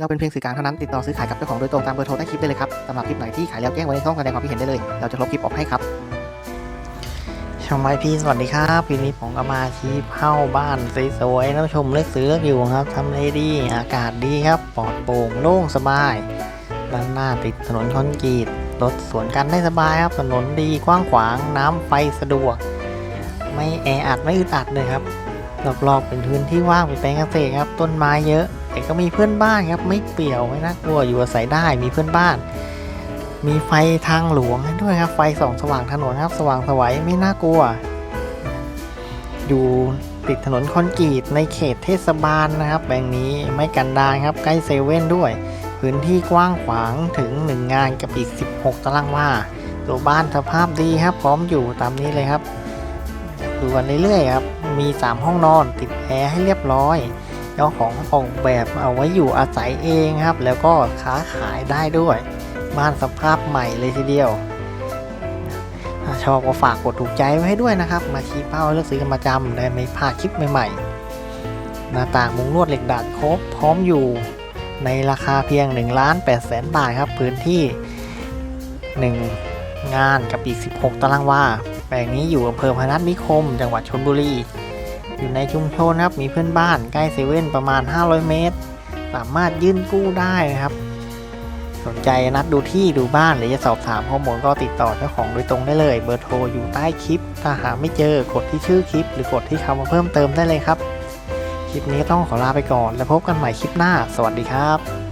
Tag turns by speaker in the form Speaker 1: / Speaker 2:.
Speaker 1: เราเป็นเพียงสื่อกลางเท่านั้นติดต่อซื้อขายกับเจ้าของโดยตรงตามเบอร์โทรใต้คลิปได้เลยครับสำหรับคลิปไหนที่ขายแล้วแจ้งไว้ในช่องแสดงความคิดเห็นได้เลย เราจะลบคลิปออกให้ครับ
Speaker 2: ช่องไมพี่สวัสดีครับปีนี้ผมก็มาชี้เข้าบ้านสวยๆท่านผู้ชมเลือกซื้อเลือกอยู่ครับทำเลดีอากาศดีครับปลอดโปร่งโล่งสบายด้านหน้าติดถนนคอนกรีตรถสวนกันได้สบายครับถนนดีกว้างขวางน้ำไฟสะดวก ไม่แออัดไม่อึดอัดเลยครับรอบๆเป็นพื้นที่ว่างเป็นแปลงเกษตรครับ ต้นไม้เยอะ แต่ก็มีเพื่อนบ้านครับไม่เปี่ยวไม่น่ากลัวอยู่อาศัยได้มีเพื่อนบ้าน มีไฟทางหลวงให้ด้วยครับ ไฟส่องสว่างถนนครับ สว่างสวัยไม่น่ากลัว อยู่ติดถนนคอนกรีตในเขตเทศบาลนะครับแบงนี้ไม่กันดารครับใกล้เซเว่นด้วย พื้นที่กว้างขวางถึง 1 งานกับอีก 16 ตารางวาตัวบ้านสภาพดีครับ พร้อมอยู่ตามนี้เลยครับ ดูกันเรื่อยๆครับ มี 3 ห้องนอนติดแอร์ให้เรียบร้อย จ้าของออกแบบเอาไว้อยู่อาศัยเองครับ แล้วก็ค้าขายได้ด้วย บ้านสภาพใหม่เลยทีเดียวถ้าชอบก็ฝากกดถูกใจไว้ให้ด้วยนะครับ มาชี้เป้าเลือกซื้อกันประจำได้ไม่พลาดคลิปใหม่ๆ หน้าต่างมุงลวดเหล็กดัดครบพร้อมอยู่ในราคาเพียง1ล้าน8แสนบาทครับ พื้นที่ 1 งานกับอีก 16 ตารางวาแปลงนี้อยู่อำเภอพนัสนิคม จังหวัดชลบุรี อยู่ในชุมชนครับ มีเพื่อนบ้านใกล้เซเว่นประมาณ 500 เมตร สามารถยื่นกู้ได้นะครับ สนใจนัดดูที่ดูบ้านหรือจะสอบถามข้อมูลก็ติดต่อเจ้าของโดยตรงได้เลย เบอร์โทรอยู่ใต้คลิป ถ้าหาไม่เจอกดที่ชื่อคลิป หรือกดที่คำมาเพิ่มเติมได้เลยครับ คลิปนี้ต้องขอลาไปก่อน แล้วพบกันใหม่คลิปหน้า สวัสดีครับ